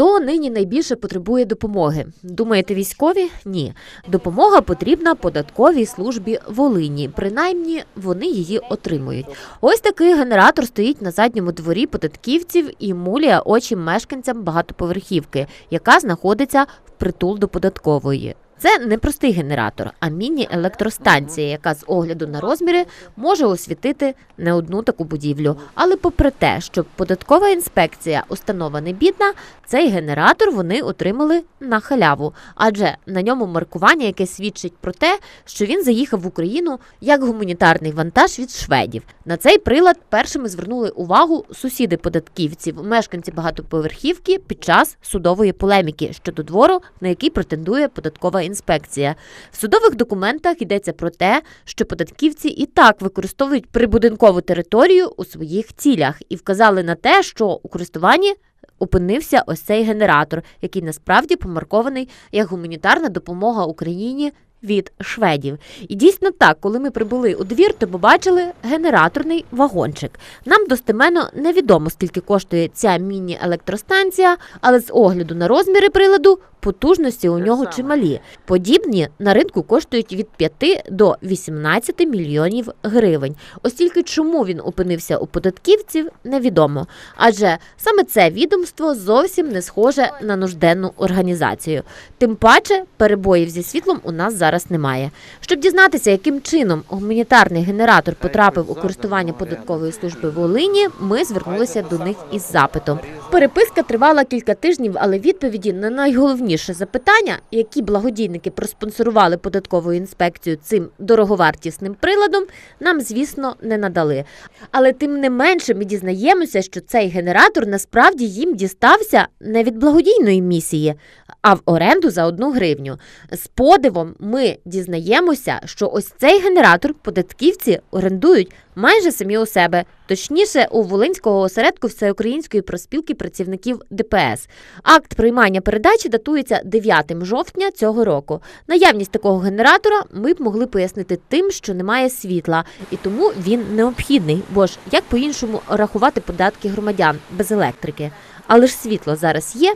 Хто нині найбільше потребує допомоги? Думаєте, військові? Ні. Допомога потрібна податковій службі Волині. Принаймні вони її отримують. Ось такий генератор стоїть на задньому дворі податківців і муляє очі мешканцям багатоповерхівки, яка знаходиться в притул до податкової. Це не простий генератор, а міні-електростанція, яка з огляду на розміри може освітити не одну таку будівлю. Але попри те, що податкова інспекція установа не бідна, цей генератор вони отримали на халяву, адже на ньому маркування, яке свідчить про те, що він заїхав в Україну як гуманітарний вантаж від шведів. На цей прилад першими звернули увагу сусіди податківців, мешканці багатоповерхівки під час судової полеміки щодо двору, на який претендує податкова інспекція. В судових документах йдеться про те, що податківці і так використовують прибудинкову територію у своїх цілях і вказали на те, що у користуванні опинився ось цей генератор, який насправді помаркований як гуманітарна допомога Україні. Від шведів, і дійсно так, коли ми прибули у двір, то побачили генераторний вагончик. Нам достеменно невідомо, скільки коштує ця міні-електростанція, але з огляду на розміри приладу потужності у нього чималі. Подібні на ринку коштують від 5 до 18 мільйонів гривень. Ось тільки чому він опинився у податківців, невідомо. Адже саме це відомство зовсім не схоже на нужденну організацію. Тим паче перебоїв зі світлом у нас зараз немає. Щоб дізнатися, яким чином гуманітарний генератор потрапив у користування податкової служби Волині, ми звернулися до них із запитом. Переписка тривала кілька тижнів, але відповіді на найголовніше запитання, які благодійники проспонсорували податкову інспекцію цим дороговартісним приладом, нам, звісно, не надали. Але тим не менше ми дізнаємося, що цей генератор насправді їм дістався не від благодійної місії, а в оренду за одну гривню. З подивом ми дізнаємося, що ось цей генератор податківці орендують майже самі у себе, точніше у Волинського осередку Всеукраїнської проспілки працівників ДПС. Акт приймання передачі датується 9 жовтня цього року. Наявність такого генератора ми б могли пояснити тим, що немає світла, і тому він необхідний, бо ж як по-іншому рахувати податки громадян без електрики. Але ж світло зараз є.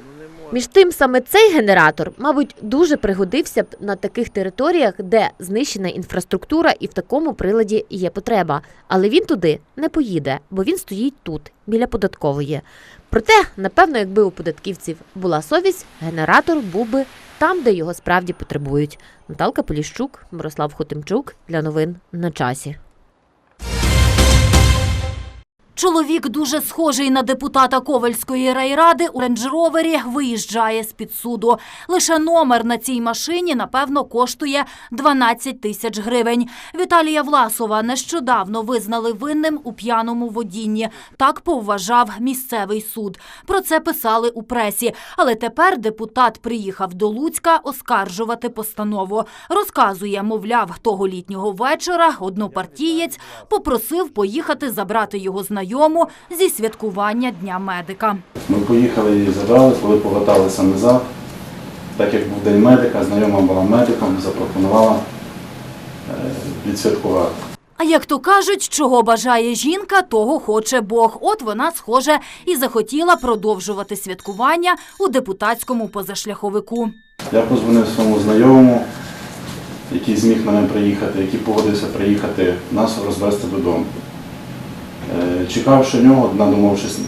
Між тим, саме цей генератор, мабуть, дуже пригодився б на таких територіях, де знищена інфраструктура, і в такому приладі є потреба. Але він туди не поїде, бо він стоїть тут, біля податкової. Проте, напевно, якби у податківців була совість, генератор був би там, де його справді потребують. Наталка Поліщук, Мирослав Хотимчук для новин на часі. Чоловік дуже схожий на депутата Ковальської райради у рейндж-ровері виїжджає з-під суду. Лише номер на цій машині, напевно, коштує 12 тисяч гривень. Віталія Власова нещодавно визнали винним у п'яному водінні. Так повважав місцевий суд. Про це писали у пресі. Але тепер депутат приїхав до Луцька оскаржувати постанову. Розказує, мовляв, того літнього вечора однопартієць попросив поїхати забрати його знайому зі святкування Дня медика. Ми поїхали її забрали, коли поверталися назад. Так як був день медика, знайома була медиком, запропонувала е, відсвяткувати. А як то кажуть, чого бажає жінка, того хоче Бог. От вона, схоже, і захотіла продовжувати святкування у депутатському позашляховику. Я позвонив своєму знайомому, який зміг на мене приїхати, який погодився приїхати нас розвезти додому. Е, Чекавши нього, надумавшись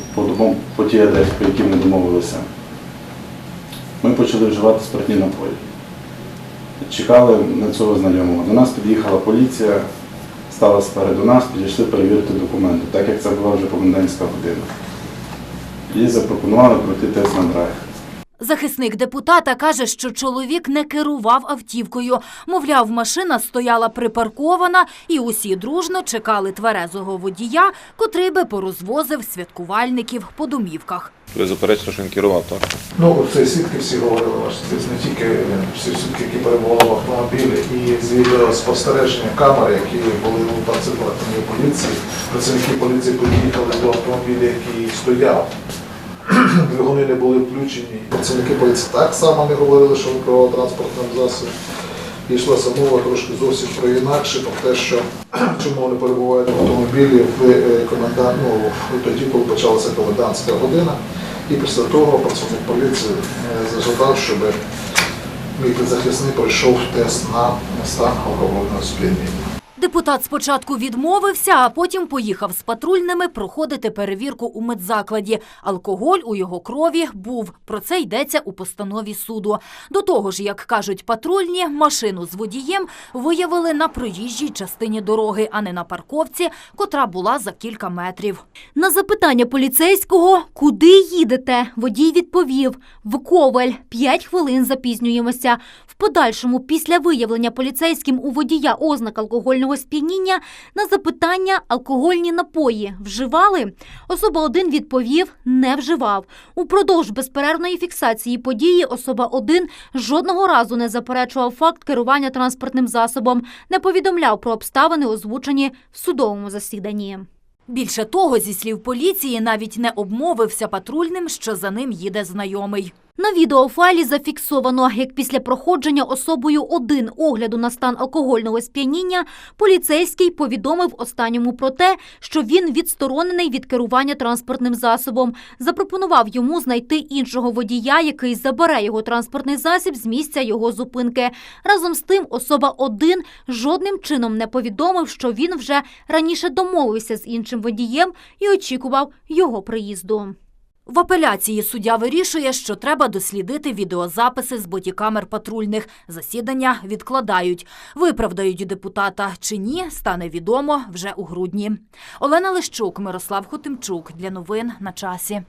по, тій адресі, по якій ми домовилися, ми почали вживати спиртні напої. Чекали на цього знайомого. До нас під'їхала поліція, стала спереду нас, підійшли перевірити документи, так як це була вже комендантська година. І запропонували пройти тест на драйв. Захисник депутата каже, що чоловік не керував автівкою. Мовляв, машина стояла припаркована, і усі дружно чекали тверезого водія, котрий би порозвозив святкувальників по домівках. Ви заперечили, що він керував, так? Ну, це свідки всі говорили це не тільки всі свідки, які перебували в автомобілі, і з відеоспостереження камер, які були у працівників поліції. Працівники поліції під'їхали до автомобіля, який стояв. Двигуни не були включені. Працівники поліції так само не говорили, що викривав транспортним засобом. І йшлася мова трошки зовсім про інакше, про те, що чому вони перебувають в автомобілі в е, комендант, ну, тоді, коли почалася комендантська година. І після того працівник поліції е, зажадав, щоб мій підзахисний пройшов тест на стан алкогольного сп'яніння. Депутат спочатку відмовився, а потім поїхав з патрульними проходити перевірку у медзакладі. Алкоголь у його крові був. Про це йдеться у постанові суду. До того ж, як кажуть патрульні, машину з водієм виявили на проїжджій частині дороги, а не на парковці, котра була за кілька метрів. На запитання поліцейського, куди їдете, водій відповів – в Ковель. П'ять хвилин запізнюємося. В подальшому, після виявлення поліцейським у водія ознак алкогольного сп'яніння, на запитання алкогольні напої вживали? Особа 1 відповів – не вживав. Упродовж безперервної фіксації події особа 1 жодного разу не заперечував факт керування транспортним засобом, не повідомляв про обставини, озвучені в судовому засіданні. Більше того, зі слів поліції, навіть не обмовився патрульним, що за ним їде знайомий. На відеофайлі зафіксовано, як після проходження особою один огляду на стан алкогольного сп'яніння поліцейський повідомив останньому про те, що він відсторонений від керування транспортним засобом. Запропонував йому знайти іншого водія, який забере його транспортний засіб з місця його зупинки. Разом з тим, особа один жодним чином не повідомив, що він вже раніше домовився з іншим водієм і очікував його приїзду. В апеляції суддя вирішує, що треба дослідити відеозаписи з бодікамер патрульних. Засідання відкладають. Виправдають депутата чи ні, стане відомо вже у грудні. Олена Лищук, Мирослав Хотимчук. Для новин на часі.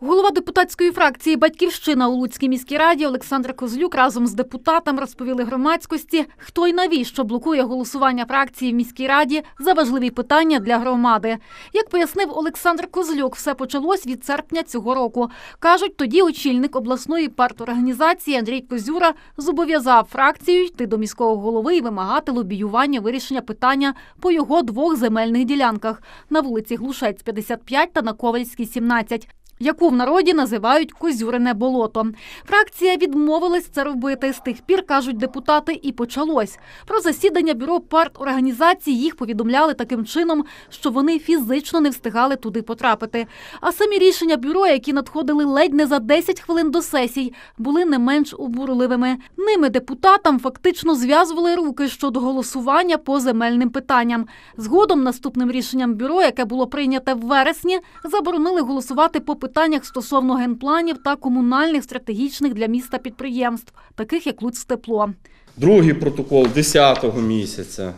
Голова депутатської фракції Батьківщина у Луцькій міській раді Олександр Козлюк разом з депутатом розповіли громадськості, хто й навіщо блокує голосування фракції в міській раді за важливі питання для громади. Як пояснив Олександр Козлюк, все почалось від серпня цього року. кажуть, тоді очільник обласної парторганізації Андрій Козюра зобов'язав фракцію йти до міського голови і вимагати лобіювання вирішення питання по його двох земельних ділянках на вулиці Глушець 55 та на Ковальській 17 яку в народі називають козюрине болото. Фракція відмовилась це робити. З тих пір кажуть депутати, і почалось. Про засідання бюро парторганізації їх повідомляли таким чином, що вони фізично не встигали туди потрапити. А самі рішення бюро, які надходили ледь не за 10 хвилин до сесій, були не менш обурливими. Ними депутатам фактично зв'язували руки щодо голосування по земельним питанням. Згодом наступним рішенням бюро, яке було прийняте в вересні, заборонили голосувати по питаннях стосовно генпланів та комунальних стратегічних для міста підприємств, таких як Луцтепло. Другий протокол 10-го місяця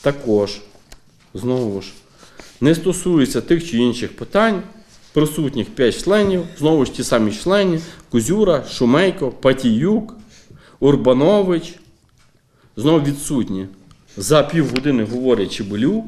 також, знову ж, не стосується тих чи інших питань. Присутніх 5 членів, знову ж ті самі члени: Кузюра, Шумейко, Патіюк, Урбанович. Знову відсутні. За півгодини говорять Чебелюк,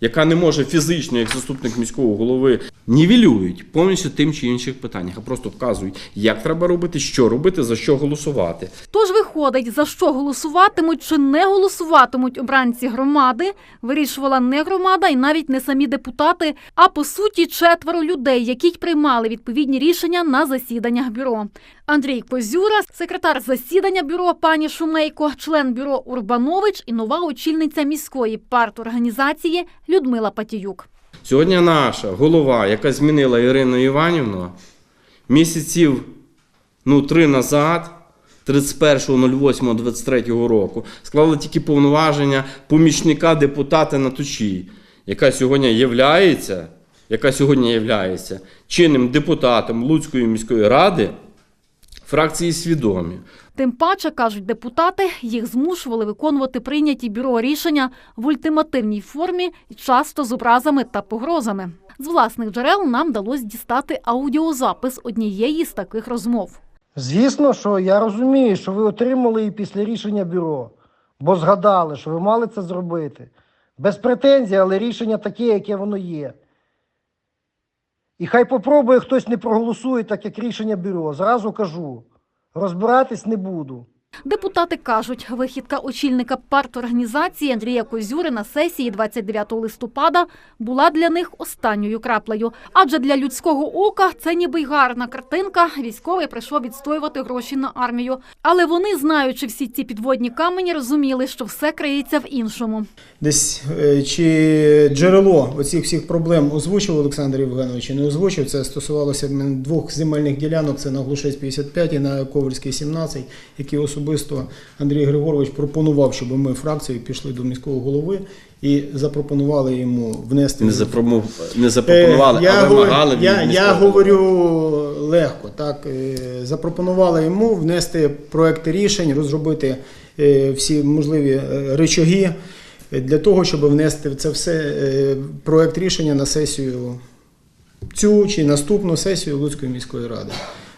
яка не може фізично, як заступник міського голови, нівелюють повністю тим чи інших питаннях, а просто вказують, як треба робити, що робити, за що голосувати. Тож виходить, за що голосуватимуть чи не голосуватимуть обранці громади, вирішувала не громада і навіть не самі депутати, а по суті четверо людей, які приймали відповідні рішення на засіданнях бюро. Андрій Козюра, секретар засідання бюро пані Шумейко, член бюро Урбанович і нова очільниця міської парторганізації Людмила Патіюк. Сьогодні наша голова, яка змінила Ірину Іванівну, місяців ну, три назад, 31.08.23 року, склала тільки повноваження помічника депутата Натучій, яка сьогодні являється, яка сьогодні являється чинним депутатом Луцької міської ради, фракції свідомі. Тим паче, кажуть депутати, їх змушували виконувати прийняті бюро рішення в ультимативній формі і часто з образами та погрозами. З власних джерел нам вдалося дістати аудіозапис однієї з таких розмов. Звісно, що я розумію, що ви отримали її після рішення бюро, бо згадали, що ви мали це зробити. Без претензій, але рішення таке, яке воно є. І хай попробує хтось не проголосує, так як рішення бюро. Зразу кажу, розбиратись не буду. Депутати кажуть, вихідка очільника парторганізації Андрія Козюри на сесії 29 листопада була для них останньою краплею. Адже для людського ока це ніби й гарна картинка. Військовий прийшов відстоювати гроші на армію. Але вони, знаючи всі ці підводні камені, розуміли, що все криється в іншому. Десь е, чи джерело оцих всіх проблем озвучив Олександр Євгенович, чи не озвучив. Це стосувалося двох земельних ділянок, це на Глушець 55 і на Ковальській 17, які особисто Андрій Григорович пропонував, щоб ми фракцією пішли до міського голови і запропонували йому внести. Не, запропонували, не запропонували, Е, а вимагали я, я говорю легко. Так Е, запропонували йому внести проекти рішень, розробити е, всі можливі е, речаги е, для того, щоб внести це все е, проект рішення на сесію цю чи наступну сесію Луцької міської ради.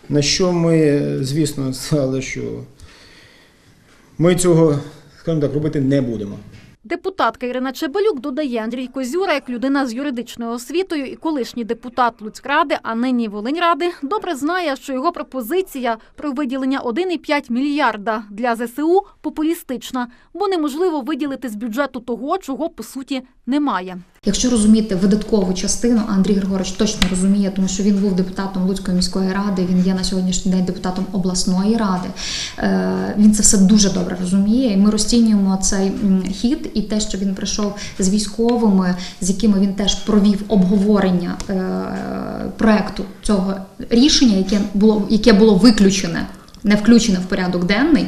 На що ми, звісно, сказали, що ми цього, скажімо так, робити не будемо. Депутатка Ірина Чебалюк додає, Андрій Козюра, як людина з юридичною освітою і колишній депутат Луцькради, а нині Волиньради, добре знає, що його пропозиція про виділення 1,5 мільярда для ЗСУ популістична, бо неможливо виділити з бюджету того, чого по суті немає. Якщо розуміти видаткову частину, Андрій Григорович точно розуміє, тому що він був депутатом Луцької міської ради, він є на сьогоднішній день депутатом обласної ради. Е, Він це все дуже добре розуміє. Ми розцінюємо цей хід і те, що він прийшов з військовими, з якими він теж провів обговорення е, проекту цього рішення, яке було яке було виключене. Не включене в порядок денний,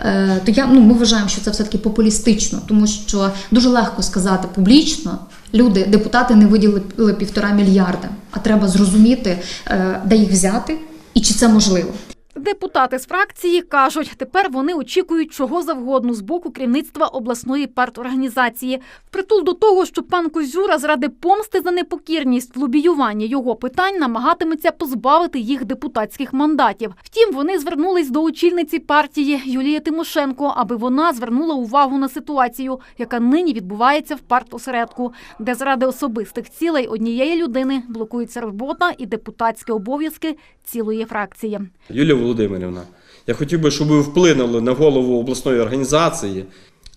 е, то я ну ми вважаємо, що це все таки популістично, тому що дуже легко сказати публічно. Люди, депутати не виділили півтора мільярда, а треба зрозуміти, е, де їх взяти і чи це можливо. Депутати з фракції кажуть, тепер вони очікують чого завгодно з боку керівництва обласної парторганізації. Впритул до того, що пан Козюра заради помсти за непокірність в лобіюванні його питань намагатиметься позбавити їх депутатських мандатів. Втім, вони звернулись до очільниці партії Юлії Тимошенко, аби вона звернула увагу на ситуацію, яка нині відбувається в партосередку, де заради особистих цілей однієї людини блокується робота і депутатські обов'язки цілої фракції. Юлія Володимирівна, я хотів би, щоб ви вплинули на голову обласної організації.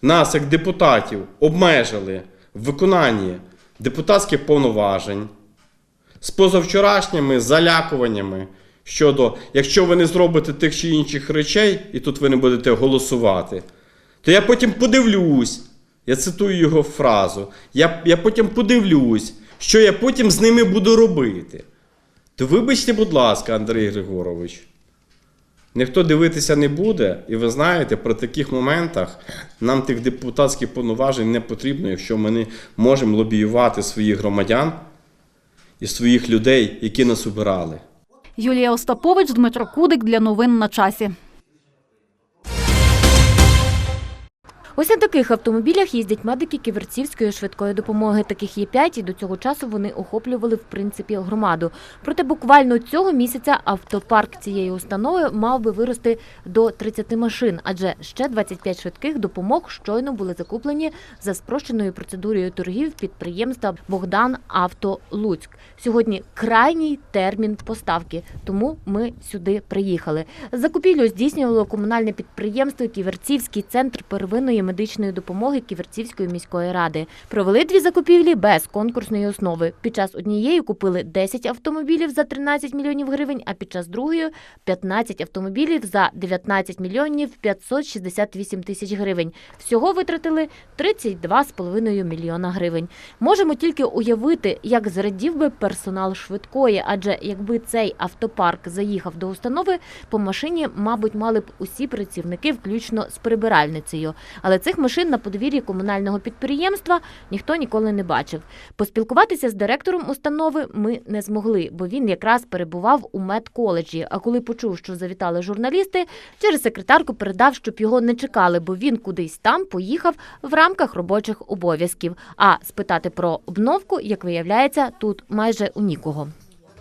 Нас, як депутатів, обмежили в виконанні депутатських повноважень з позавчорашніми залякуваннями щодо, якщо ви не зробите тих чи інших речей, і тут ви не будете голосувати, то я потім подивлюсь, я цитую його фразу, я, я потім подивлюсь, що я потім з ними буду робити. То вибачте, будь ласка, Андрій Григорович. Ніхто дивитися не буде, і ви знаєте, при таких моментах нам тих депутатських повноважень не потрібно, якщо ми не можемо лобіювати своїх громадян і своїх людей, які нас обирали. Юлія Остапович, Дмитро Кудик для новин на часі. Ось на таких автомобілях їздять медики Ківерцівської швидкої допомоги. Таких є п'ять, і до цього часу вони охоплювали в принципі громаду. Проте буквально цього місяця автопарк цієї установи мав би вирости до 30 машин, адже ще 25 швидких допомог щойно були закуплені за спрощеною процедурою торгів підприємства Богдан Авто Луцьк. Сьогодні крайній термін поставки, тому ми сюди приїхали. Закупівлю здійснювало комунальне підприємство Ківерцівський центр первинної медичної допомоги Ківерцівської міської ради. Провели дві закупівлі без конкурсної основи. Під час однієї купили 10 автомобілів за 13 мільйонів гривень, а під час другої 15 автомобілів за 19 мільйонів 568 тисяч гривень. Всього витратили 32,5 мільйона гривень. Можемо тільки уявити, як зрадів би персонал швидкої, адже якби цей автопарк заїхав до установи, по машині, мабуть, мали б усі працівники, включно з прибиральницею. Але цих машин на подвір'ї комунального підприємства ніхто ніколи не бачив. Поспілкуватися з директором установи ми не змогли, бо він якраз перебував у медколеджі. А коли почув, що завітали журналісти, через секретарку передав, щоб його не чекали, бо він кудись там поїхав в рамках робочих обов'язків. А спитати про обновку, як виявляється, тут майже у нікого.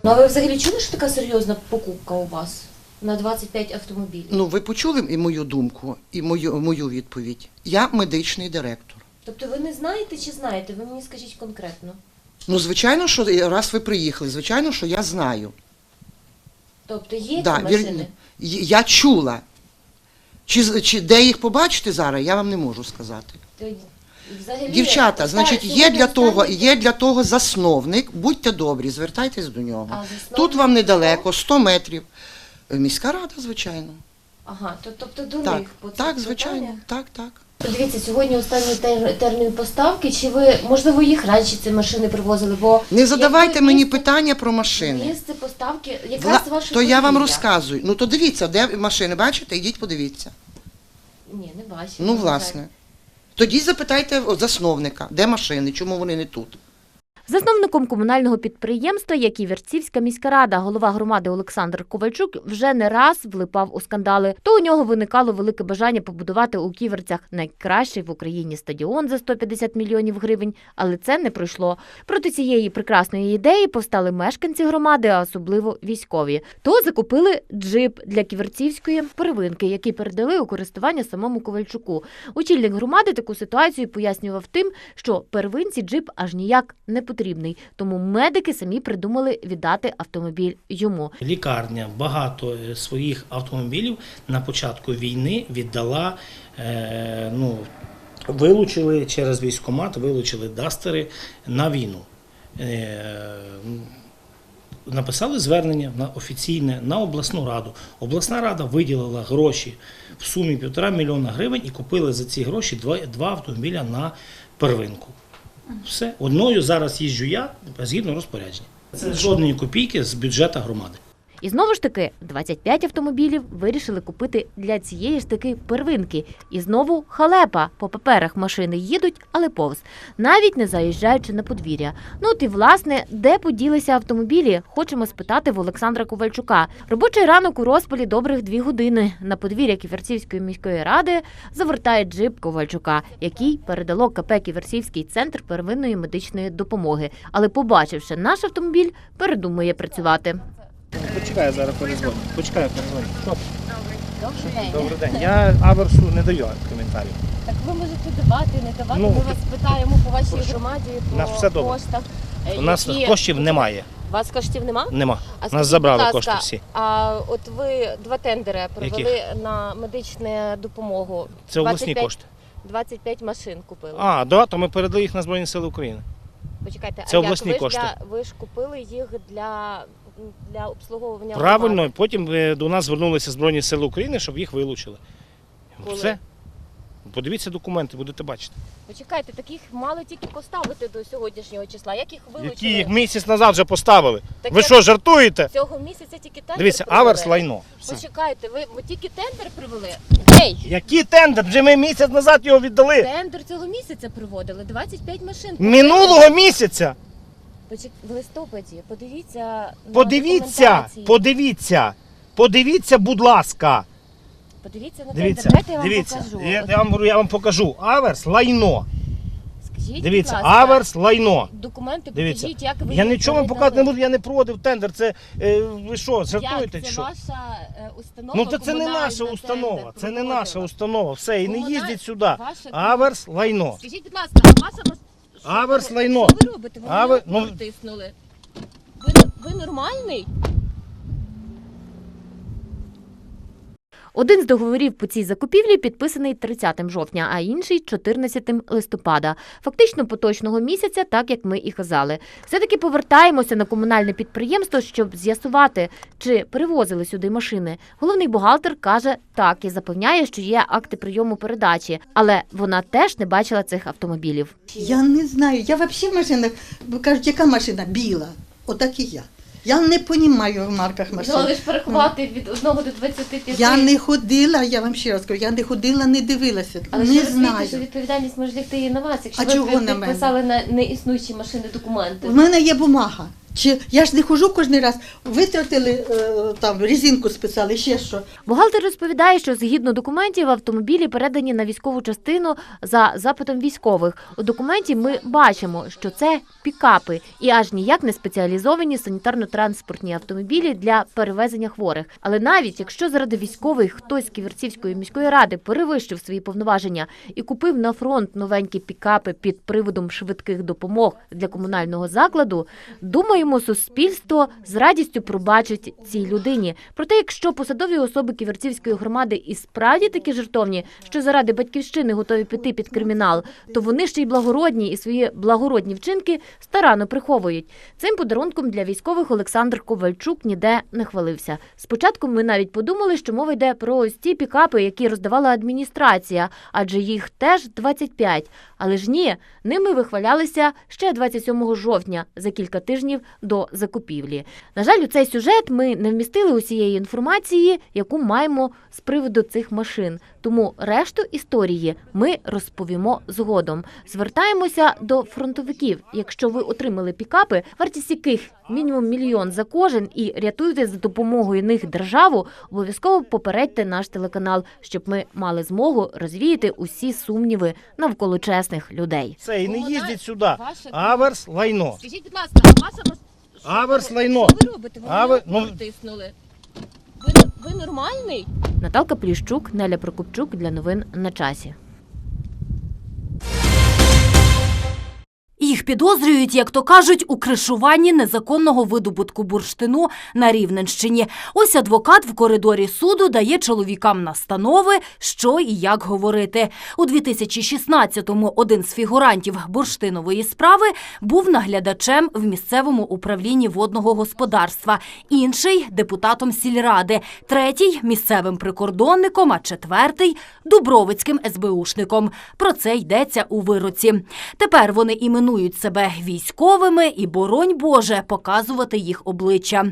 Ну а ви взагалі чули, що така серйозна покупка у вас на 25 автомобілів? Ну, ви почули і мою думку, і мою, мою відповідь. Я медичний директор. Тобто ви не знаєте чи знаєте? Ви мені скажіть конкретно. Ну, звичайно, що раз ви приїхали, звичайно, що я знаю. Тобто є Да, ці вір- машини? Я чула. Чи, чи де їх побачити зараз, я вам не можу сказати. Взагалі, Дівчата, значить, є для того, є для того засновник. Будьте добрі, звертайтесь до нього. А, Тут вам недалеко, 100 метрів. Міська рада, звичайно. Ага, то, тобто до Так, них по цих так, звичайно, питаннях? так, так. Дивіться, сьогодні останній тер- термін поставки. Чи ви можливо їх раніше ці машини привозили? Бо Не задавайте якби мені місце- питання про машини. Місце поставки якраз Вла... ваше То я вам подвір'я. розказую. Ну то дивіться, де машини, бачите, йдіть подивіться. Ні, не бачу. Ну, власне. Тоді запитайте засновника, де машини, чому вони не тут. Засновником комунального підприємства, як і Вірцівська міська рада, голова громади Олександр Ковальчук вже не раз влипав у скандали. То у нього виникало велике бажання побудувати у Ківерцях найкращий в Україні стадіон за 150 мільйонів гривень, але це не пройшло. Проти цієї прекрасної ідеї повстали мешканці громади, а особливо військові. То закупили джип для ківерцівської первинки, який передали у користування самому Ковальчуку. Очільник громади таку ситуацію пояснював тим, що первинці джип аж ніяк не потрібний, тому медики самі придумали віддати автомобіль йому. Лікарня багато е, своїх автомобілів на початку війни віддала. Е, ну, вилучили через військкомат, вилучили дастери на війну. Е, написали звернення на офіційне на обласну раду. Обласна рада виділила гроші в сумі півтора мільйона гривень і купили за ці гроші два, два автомобіля на первинку. Все. Одною зараз їжджу я згідно розпорядження. Це жодної копійки з бюджету громади. І знову ж таки, 25 автомобілів вирішили купити для цієї ж таки первинки. І знову халепа. По паперах машини їдуть, але повз, навіть не заїжджаючи на подвір'я. Ну от і власне, де поділися автомобілі, хочемо спитати в Олександра Ковальчука. Робочий ранок у розпалі добрих дві години. На подвір'я Ківерцівської міської ради завертає джип Ковальчука, який передало КП Ківерцівський центр первинної медичної допомоги. Але, побачивши наш автомобіль, передумує працювати. Почекай, я зараз перезвоню. Почекай, перезвоню. Стоп. Добрий день. Добрий день. Я Аверсу не даю коментарів. Так ви можете давати, не давати. Ну, Ми вас питаємо по вашій прошу. громаді, У нас все добре. коштах. Е, У нас які- коштів немає. У вас коштів нема? Нема. А скажіть, Нас забрали будь кошти ласка, всі. А от ви два тендери провели на медичну допомогу. Це обласні 25 кошти. 25 машин купили. А, да, то ми передали їх на Збройні Сили України. Почекайте, це а обласні як? Ви кошти. ж, для, ви ж купили їх для, для обслуговування Правильно, громади. потім е, до нас звернулися Збройні Сили України, щоб їх вилучили. Коли? Все. Подивіться документи, будете бачити. Почекайте, таких мали тільки поставити до сьогоднішнього числа. Як їх вилучили? Які їх місяць назад вже поставили. Так Ви як- що, жартуєте? Цього місяця тільки тендер Дивіться, привели. аверс лайно. Все. Почекайте, ви, ви тільки тендер привели? Ей! Який тендер? Вже ми місяць назад його віддали. Тендер цього місяця приводили, 25 машин. Минулого місяця. В листопаді, подивіться на Подивіться, документації. подивіться, подивіться, будь ласка. Подивіться на Дивіться, тендер, дайте я вам дивіться. покажу. Я, я, вам, я вам покажу. Аверс лайно. Скажіть, Дивіться, будь ласка, аверс лайно. Документи Дивіться. покажіть, як ви Я їх нічого вам передали. показати не буду, я не проводив тендер. Це е, ви що, жартуєте Як? чи Це що? ваша е, установа Ну, то це не комунальна наша тендер установа. Це не проводила. наша установа. Все, і не їздіть сюди. ваша Аверс лайно. Скажіть, будь ласка, а ваша Аверс ви- лайно. Що ви робите? Ви Авер- мене ну- притиснули. Ви, ви нормальний? Один з договорів по цій закупівлі підписаний 30 жовтня, а інший 14 листопада. Фактично поточного місяця, так як ми і казали. Все-таки повертаємося на комунальне підприємство, щоб з'ясувати, чи перевозили сюди машини. Головний бухгалтер каже так і запевняє, що є акти прийому передачі, але вона теж не бачила цих автомобілів. Я не знаю. Я взагалі в машинах, кажуть, яка машина? Біла. Отак і я. Я не розумію в марках машин. Ну, але ж порахувати від 1 до 25. Я не ходила, я вам ще раз кажу, я не ходила, не дивилася. Але не ви знаю. що відповідальність може лягти і на вас, якщо А ви чого на мене? писали на неіснуючі машини документи. У мене є бумага. Чи я ж не хожу кожен раз, витратили е, там резинку списали, ще що. Бухгалтер розповідає, що згідно документів автомобілі передані на військову частину за запитом військових. У документі ми бачимо, що це пікапи і аж ніяк не спеціалізовані санітарно-транспортні автомобілі для перевезення хворих. Але навіть якщо заради військових хтось з Ківерцівської міської ради перевищив свої повноваження і купив на фронт новенькі пікапи під приводом швидких допомог для комунального закладу, думаю. Думаємо, суспільство з радістю пробачить цій людині. Проте, якщо посадові особи Ківерцівської громади і справді такі жертовні, що заради батьківщини готові піти під кримінал, то вони ще й благородні і свої благородні вчинки старанно приховують. Цим подарунком для військових Олександр Ковальчук ніде не хвалився. Спочатку ми навіть подумали, що мова йде про ось ті пікапи, які роздавала адміністрація, адже їх теж 25. Але ж ні, ними вихвалялися ще 27 жовтня за кілька тижнів до закупівлі. На жаль, у цей сюжет ми не вмістили усієї інформації, яку маємо з приводу цих машин. Тому решту історії ми розповімо згодом. Звертаємося до фронтовиків. Якщо ви отримали пікапи, вартість яких мінімум мільйон за кожен, і рятуєте за допомогою них державу, обов'язково попередьте наш телеканал, щоб ми мали змогу розвіяти усі сумніви навколо чесних людей. Це і не їздять сюди. Аверс лайно. Скажіть, будь ласка, а маш- Аверс лайно. Що ви робите? Ви А мене ви- ну- притиснули. Ви, ви нормальний? Наталка Пліщук, Неля Прокопчук для новин на часі. Їх підозрюють, як то кажуть, у кришуванні незаконного видобутку бурштину на Рівненщині. Ось адвокат в коридорі суду дає чоловікам настанови, що і як говорити. У 2016-му один з фігурантів бурштинової справи був наглядачем в місцевому управлінні водного господарства, інший депутатом сільради, третій місцевим прикордонником, а четвертий дубровицьким СБУшником. Про це йдеться у вироці. Тепер вони іменують себе військовими і, боронь Боже, показувати їх обличчя.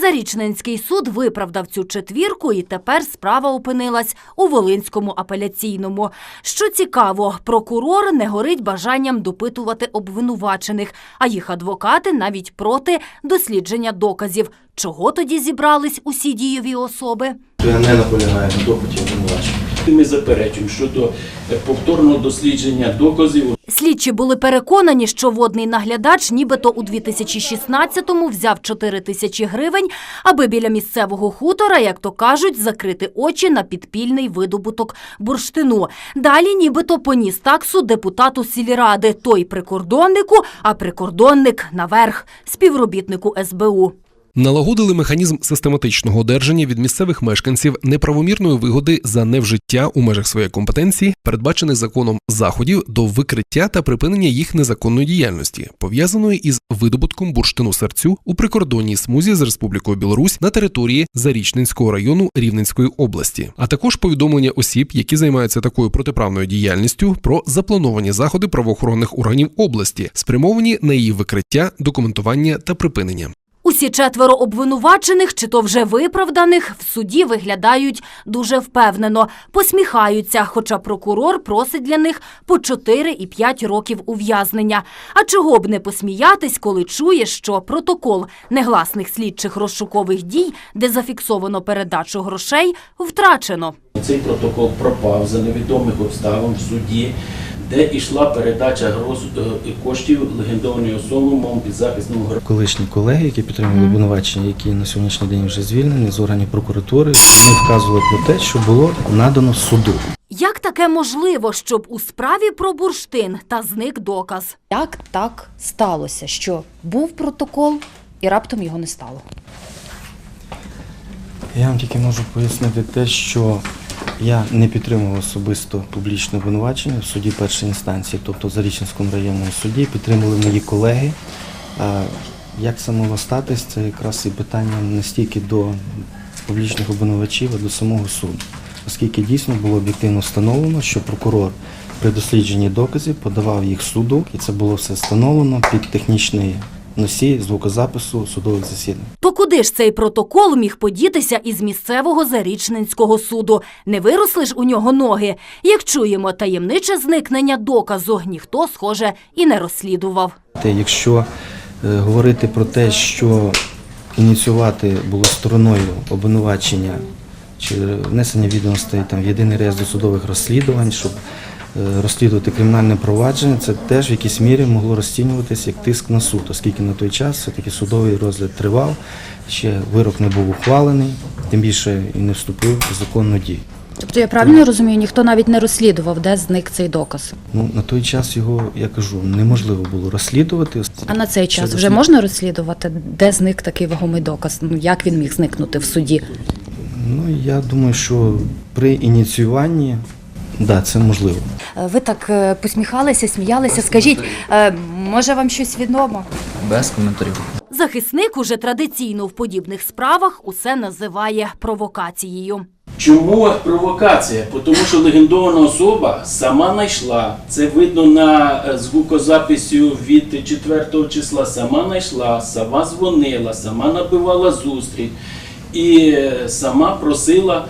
Зарічненський суд виправдав цю четвірку, і тепер справа опинилась у Волинському апеляційному. Що цікаво, прокурор не горить бажанням допитувати обвинувачених, а їх адвокати навіть проти дослідження доказів. Чого тоді зібрались усі дієві особи? Я не наполягаю на допиті обвинувачення. Ми заперечуємо щодо е, повторного дослідження доказів. Слідчі були переконані, що водний наглядач нібито у 2016-му взяв 4 тисячі гривень, аби біля місцевого хутора, як то кажуть, закрити очі на підпільний видобуток бурштину. Далі нібито поніс таксу депутату сільради, той прикордоннику, а прикордонник наверх, співробітнику СБУ. Налагодили механізм систематичного одержання від місцевих мешканців неправомірної вигоди за невжиття у межах своєї компетенції, передбачених законом заходів до викриття та припинення їх незаконної діяльності, пов'язаної із видобутком бурштину серцю у прикордонній смузі з Республікою Білорусь на території Зарічненського району Рівненської області, а також повідомлення осіб, які займаються такою протиправною діяльністю, про заплановані заходи правоохоронних органів області, спрямовані на її викриття, документування та припинення. Усі четверо обвинувачених, чи то вже виправданих, в суді виглядають дуже впевнено, посміхаються, хоча прокурор просить для них по 4 і 5 років ув'язнення. А чого б не посміятись, коли чує, що протокол негласних слідчих розшукових дій, де зафіксовано передачу грошей, втрачено. Цей протокол пропав за невідомих обставин в суді, де йшла передача е, коштів легендарної особи моєму підзахисному громадянину. колишні колеги, які підтримували обвинувачення, які на сьогоднішній день вже звільнені з органів прокуратури, вони вказували про те, що було надано суду. Як таке можливо, щоб у справі про бурштин та зник доказ? Як так сталося, що був протокол і раптом його не стало? Я вам тільки можу пояснити те, що я не підтримував особисто публічне обвинувачення в суді першої інстанції, тобто в Зарічненському районному суді, підтримували мої колеги. Як це могло статись, це якраз і питання не стільки до публічних обвинувачів, а до самого суду. Оскільки дійсно було об'єктивно встановлено, що прокурор при дослідженні доказів подавав їх суду, і це було все встановлено під технічний носій звукозапису судових засідань. То куди ж цей протокол міг подітися із місцевого Зарічненського суду? Не виросли ж у нього ноги. Як чуємо, таємниче зникнення доказу ніхто, схоже, і не розслідував. Те, Якщо е, говорити про те, що ініціювати було стороною обвинувачення чи внесення відомостей там, в єдиний реєстр досудових розслідувань, щоб розслідувати кримінальне провадження, це теж в якійсь мірі могло розцінюватися як тиск на суд, оскільки на той час все-таки судовий розгляд тривав, ще вирок не був ухвалений, тим більше і не вступив в законну дію. Тобто я правильно розумію, ніхто навіть не розслідував, де зник цей доказ. Ну, на той час його, я кажу, неможливо було розслідувати. А на цей час вже дослід- можна розслідувати, де зник такий вагомий доказ? Ну як він міг зникнути в суді? Ну, я думаю, що при ініціюванні, да, це можливо. Е, Ви так е, посміхалися, сміялися. Скажіть, е, може вам щось відомо? Без коментарів. Захисник уже традиційно в подібних справах усе називає провокацією. Чому провокація? Тому що легендована особа сама знайшла. Це видно на звукозаписі від 4 числа. Сама знайшла, сама дзвонила, сама набивала зустріч і сама просила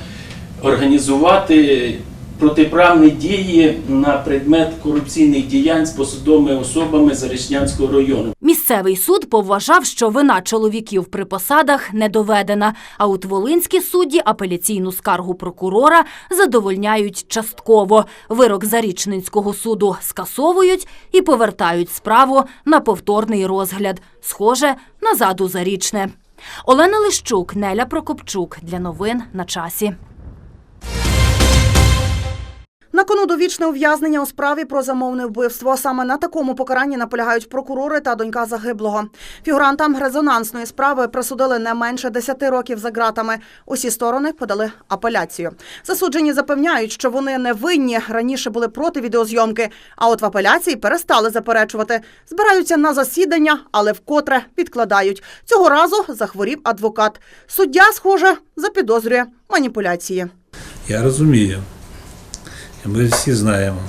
організувати протиправні дії на предмет корупційних діянь з посадовими особами Заречнянського району. Місцевий суд повважав, що вина чоловіків при посадах не доведена, а от волинські судді апеляційну скаргу прокурора задовольняють частково. Вирок Зарічненського суду скасовують і повертають справу на повторний розгляд. Схоже, назад у Зарічне. Олена Лищук, Неля Прокопчук. Для новин на часі. На кону довічне ув'язнення у справі про замовне вбивство. Саме на такому покаранні наполягають прокурори та донька загиблого. Фігурантам резонансної справи присудили не менше 10 років за ґратами. Усі сторони подали апеляцію. Засуджені запевняють, що вони не винні. Раніше були проти відеозйомки. А от в апеляції перестали заперечувати. Збираються на засідання, але вкотре підкладають. Цього разу захворів адвокат. Суддя, схоже, запідозрює маніпуляції. Я розумію. Ми всі знаємо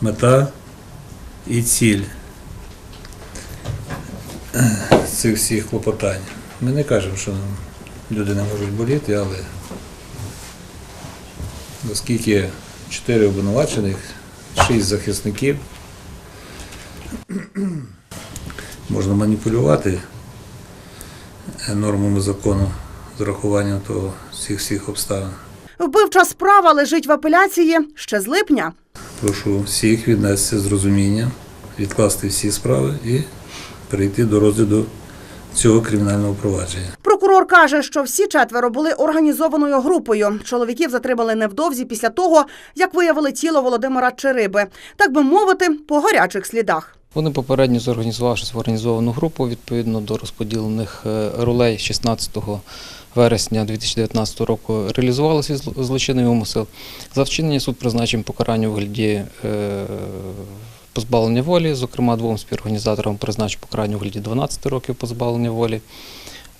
мета і ціль цих всіх клопотань. Ми не кажемо, що люди не можуть боліти, але оскільки чотири обвинувачених, шість захисників, можна маніпулювати нормами закону з урахуванням того всіх всіх обставин. Вбивча справа лежить в апеляції ще з липня. Прошу всіх віднестися з розумінням, відкласти всі справи і перейти до розгляду цього кримінального провадження. Прокурор каже, що всі четверо були організованою групою. Чоловіків затримали невдовзі після того, як виявили тіло Володимира Чериби, так би мовити, по гарячих слідах. Вони попередньо зорганізувавшись в організовану групу відповідно до розподілених е, ролей 16 вересня 2019 року реалізували свій злочинний умисел. За вчинення суд призначив покарання у вигляді е, позбавлення волі, зокрема двом співорганізаторам призначив покарання у вигляді 12 років позбавлення волі.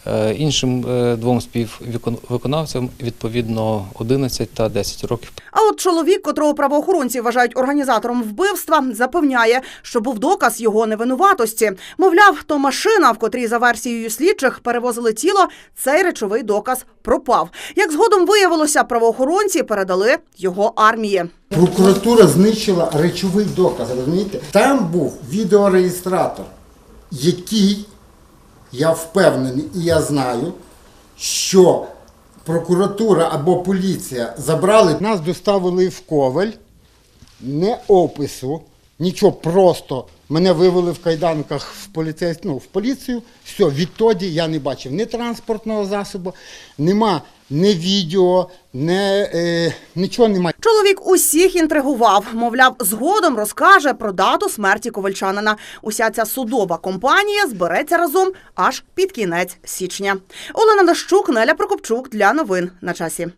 Е, Іншим е, двом співвиконавцям відповідно 11 та 10 років А от чоловік, котрого правоохоронці вважають організатором вбивства, запевняє, що був доказ його невинуватості. Мовляв, то машина, в котрій за версією слідчих перевозили тіло, цей речовий доказ пропав. Як згодом виявилося, правоохоронці передали його армії. Прокуратура знищила речовий доказ, розумієте? Там був відеореєстратор, який, я впевнений і я знаю, що прокуратура або поліція забрали. Нас доставили в Ковель, не опису, нічого, просто мене вивели в кайданках в, поліцей, ну, в поліцію. Все, відтоді я не бачив ні транспортного засобу, нема ні відео, не е, нічого немає. Чоловік усіх інтригував. Мовляв, згодом розкаже про дату смерті ковальчанина. Уся ця судова компанія збереться разом аж під кінець січня. Олена Дащук, Неля Прокопчук для новин на часі.